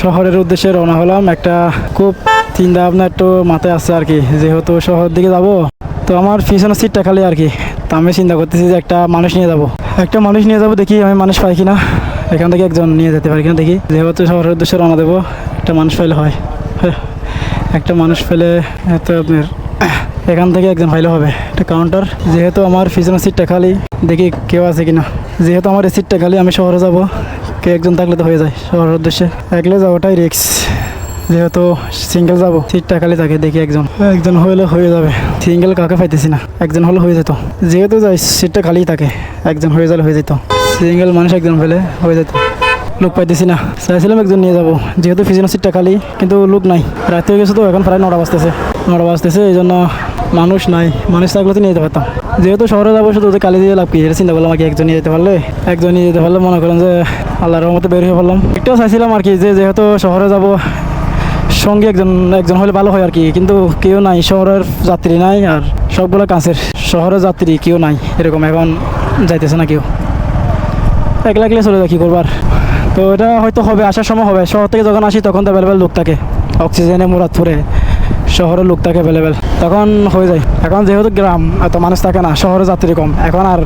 শহরের উদ্দেশ্যে রওনা হলাম। একটা খুব চিন্তা ভাবনা একটু মাথায় আসছে আর কি যেহেতু শহরের দিকে যাব তো আমার পিছনের সিটটা খালি আর কি। তো আমি চিন্তা করতেছি যে একটা মানুষ নিয়ে যাব। একটা মানুষ নিয়ে যাব দেখি আমি মানুষ পাই কিনা। এখান থেকে একজন নিয়ে যেতে পারি কিনা দেখি। যেহেতু শহরের উদ্দেশ্যে রওনা দেবো একটা মানুষ পেলে হয়। হ্যাঁ, একটা মানুষ পেলে তো আপনার এখান থেকে একজন ভাইলে হবে। একটা কাউন্টার যেহেতু আমার পিছনের সিটটা খালি দেখি কেউ আছে কিনা। যেহেতু আমার এই সিটটা খালি আমি শহরে যাব। কে একজন থাকলে তো হয়ে যায়। শহরের উদ্দেশ্যে একলে যাওয়াটাই রিক্স যেহেতু সিঙ্গেল যাব সিটটা খালি থাকে দেখি একজন। একজন হলে হয়ে যাবে। সিঙ্গেল কাকে পাইতেছি না। একজন হলে হয়ে যেত। যেহেতু যাই সিটটা খালি থাকে একজন হয়ে গেলে হয়ে যেত। সিঙ্গেল মানুষ একজন হলে হয়ে যেত। লোক পাইতেছি না। চাইছিলাম একজন নিয়ে যাব। যেহেতু পিছনের সিটটা খালি, কিন্তু লোক নাই। রাত গেছে তো, এখন প্রায় নটা বাজতেছে। নটা বাজতেছে, এই জন্য মানুষ নাই। মানুষ থাকলে তো নিয়ে যেতে পারতাম। যেহেতু শহরে যাব, শুধু কালি দিয়ে লাভ কি? চিন্তা করলাম কি একজন নিয়ে যেতে পারলে। একজন নিয়ে যেতে পারলে মনে করেন যে আল্লাহর মতো বের হয়ে পড়লাম। একটাও চাইছিলাম আর কি যে যেহেতু শহরে যাব, সঙ্গে একজন একজন হলে ভালো হয় আর কি। কিন্তু কেউ নাই, শহরের যাত্রী নাই আর সবগুলো কাছের। শহরের যাত্রী কেউ নাই, এরকম এখন যাইতেছে না কেউ। একলা একলা চলে যায়, কী করবার তো এটা হয়তো হবে, আসার সময় হবে। শহর থেকে যখন আসি, তখন তো অ্যাভেলেবেল লোক থাকে। অক্সিজেনে মুরাদপুরে শহরের লোক থাকে অ্যাভেলেবেল তখন হয়ে যায়। এখন যেহেতু গ্রাম, এত মানুষ থাকে না শহরে যাত্রী কম। এখন আর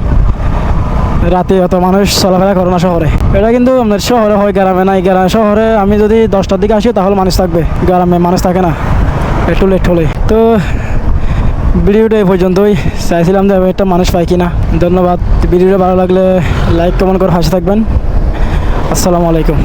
রাতে অত মানুষ চলাফেরা করে না শহরে। এটা কিন্তু শহরে হয়, গ্রামে নাই। গ্রামে শহরে আমি যদি দশটার দিকে আসি তাহলে মানুষ থাকবে। গ্রামে মানুষ থাকে না। একটু লেট হলে। তো ভিডিওটা এই পর্যন্তই। চাইছিলাম যে একটা মানুষ পাই কিনা। ধন্যবাদ। ভিডিওটা ভালো লাগলে লাইক কমেন্ট করে হাসি থাকবেন। আসসালামু আলাইকুম।